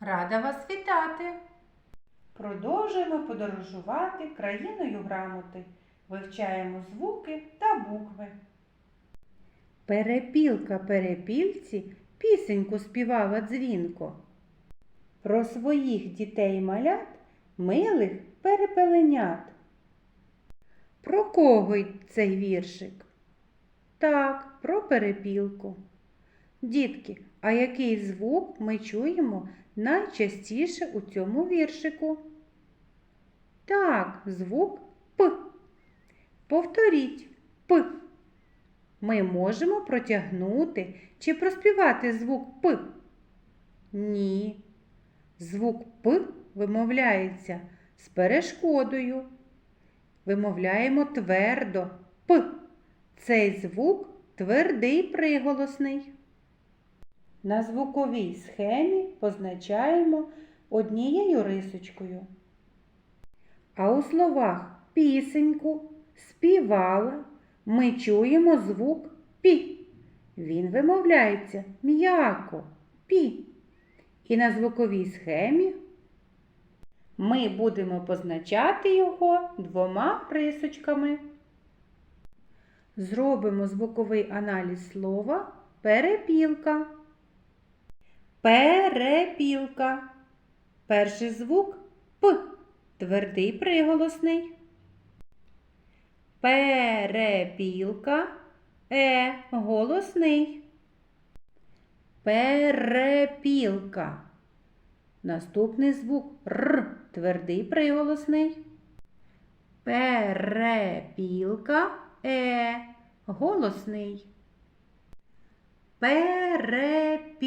Рада вас вітати! Продовжуємо подорожувати країною грамоти. Вивчаємо звуки та букви. Перепілка перепільці пісеньку співала дзвінко. Про своїх дітей малят, милих перепеленят. Про кого й цей віршик? Так, про перепілку. Дітки, а який звук ми чуємо найчастіше у цьому віршику? Так, звук П. Повторіть П. Ми можемо протягнути чи проспівати звук П? Ні. Звук П вимовляється з перешкодою. Вимовляємо твердо П. Цей звук твердий приголосний. На звуковій схемі позначаємо однією рисочкою. А у словах пісеньку, співала ми чуємо звук пі. Він вимовляється м'яко пі. І на звуковій схемі ми будемо позначати його двома рисочками. Зробимо звуковий аналіз слова перепілка. Перепілка. Перший звук П. Твердий приголосний. Перепілка. Е. Голосний. Перепілка. Наступний звук Р. Твердий приголосний. Перепілка. Е. Голосний. Перепілка.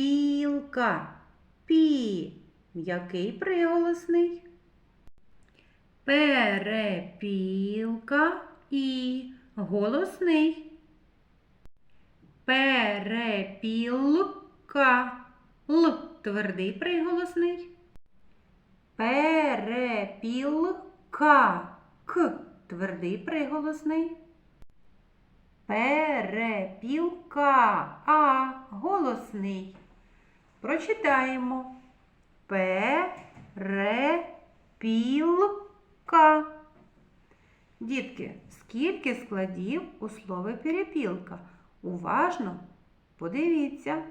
Пі. М'який приголосний. Перепілка і голосний. Перепілка. Л. Твердий приголосний. Перепілка. К. Твердий приголосний. Перепілка. А. Голосний. Прочитаємо. Перепілка. Дітки, скільки складів у слові перепілка? Уважно подивіться.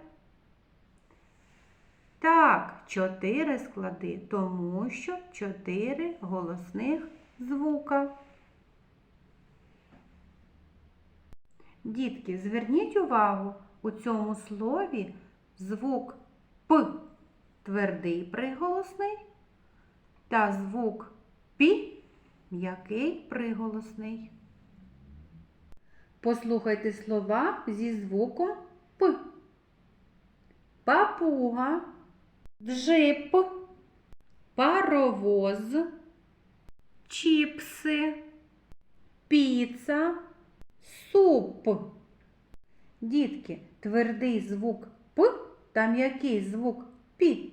Так, чотири склади, тому що чотири голосних звука. Дітки, зверніть увагу, у цьому слові звук П твердий приголосний та звук Пі м'який приголосний. Послухайте слова зі звуком П. Папуга, джип, паровоз, чіпси, піца, суп. Дітки, твердий звук П та м'який звук Пі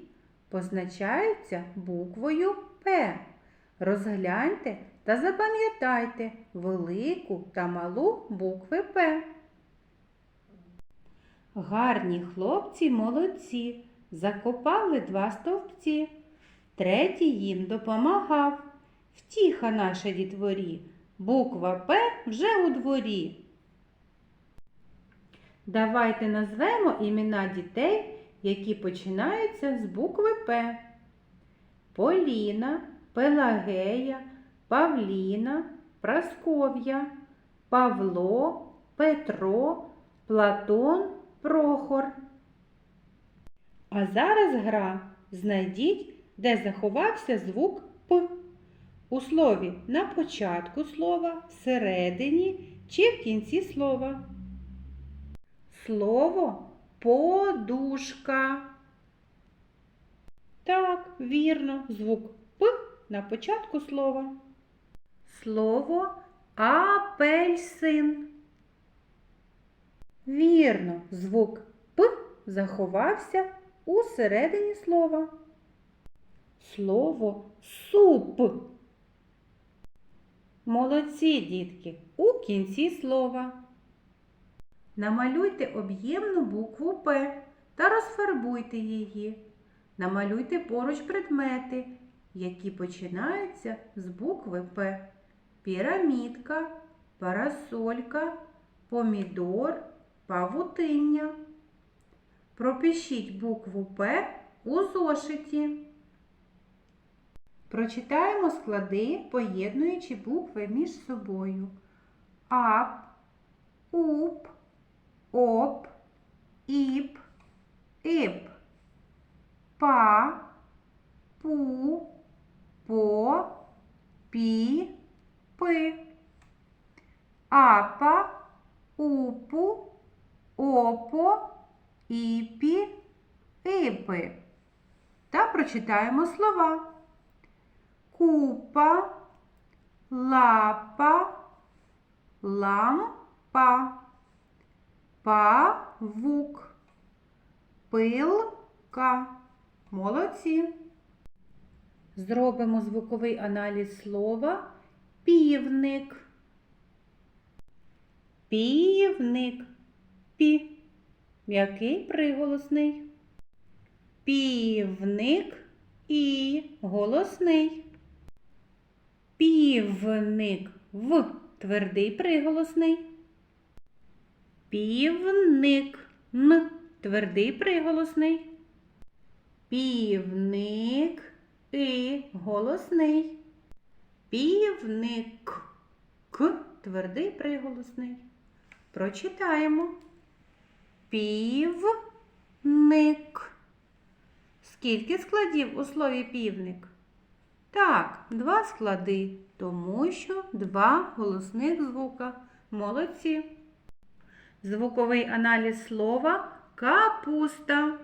позначаються буквою П. Розгляньте та запам'ятайте велику та малу букви П. Гарні хлопці молодці, закопали два стовпці. Третій їм допомагав. Втіха наша дітворі, буква П вже у дворі. Давайте назвемо імена дітей, які починаються з букви П. Поліна, Пелагея, Павліна, Прасков'я, Павло, Петро, Платон, Прохор. А зараз гра. Знайдіть, де заховався звук П. У слові на початку слова, всередині чи в кінці слова. Слово подушка. Так, вірно, звук П на початку слова. Слово апельсин. Вірно, звук П заховався у середині слова. Слово суп. Молодці, дітки, у кінці слова. Намалюйте об'ємну букву П та розфарбуйте її. Намалюйте поруч предмети, які починаються з букви П. Пірамідка, парасолька, помідор, павутиння. Пропишіть букву П у зошиті. Прочитаємо склади, поєднуючи букви між собою. АП, УП, ОП, ІП, ІП. Па, пу, по, пі, пи. Апа, упу, опо, іпі, іпи. Та прочитаємо слова. Купа, лапа, лампа, павук, пилка. Молодці. Зробимо звуковий аналіз слова півник. Півник. Пі. М'який приголосний. Півник і голосний. Півник в твердий приголосний. Півник н твердий приголосний. Півник і голосний. Півник к твердий приголосний. Прочитаємо. Півник. Скільки складів у слові півник? Так, два склади, тому що два голосних звука. Молодці. Звуковий аналіз слова капуста.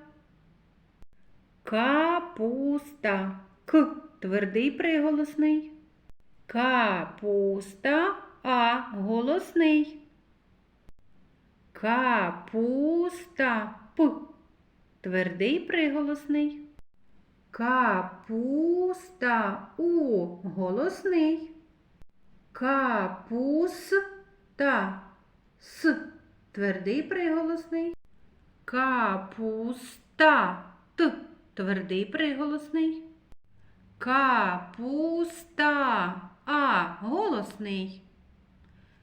Капуста. К твердий приголосний. Капуста А голосний. Капуста П твердий приголосний. Капуста У голосний. Капуста С твердий приголосний. Капуста Т твердий приголосний. Капуста А голосний.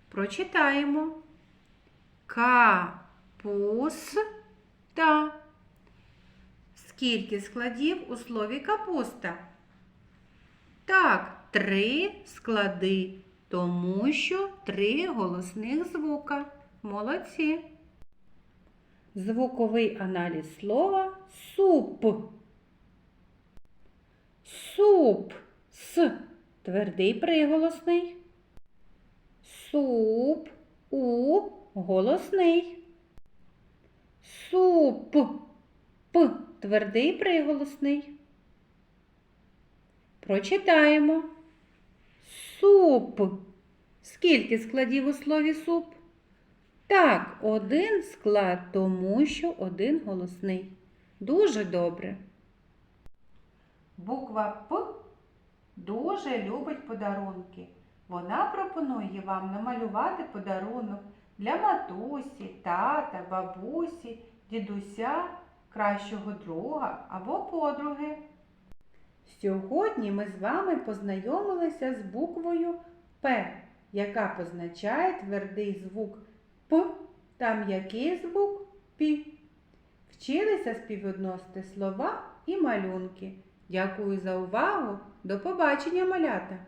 Прочитаємо. Капуста. Скільки складів у слові капуста? Так, три склади, тому що три голосних звука. Молодці. Звуковий аналіз слова суп. Суп с твердий приголосний. Суп у голосний. Суп п твердий приголосний. Прочитаємо. Суп. Скільки складів у слові суп? Так, один склад, тому що один голосний. Дуже добре. Буква П дуже любить подарунки. Вона пропонує вам намалювати подарунок для матусі, тата, бабусі, дідуся, кращого друга або подруги. Сьогодні ми з вами познайомилися з буквою П, яка позначає твердий звук П та м'який звук Пі. Вчилися співвідносити слова і малюнки. Дякую за увагу. До побачення, малята!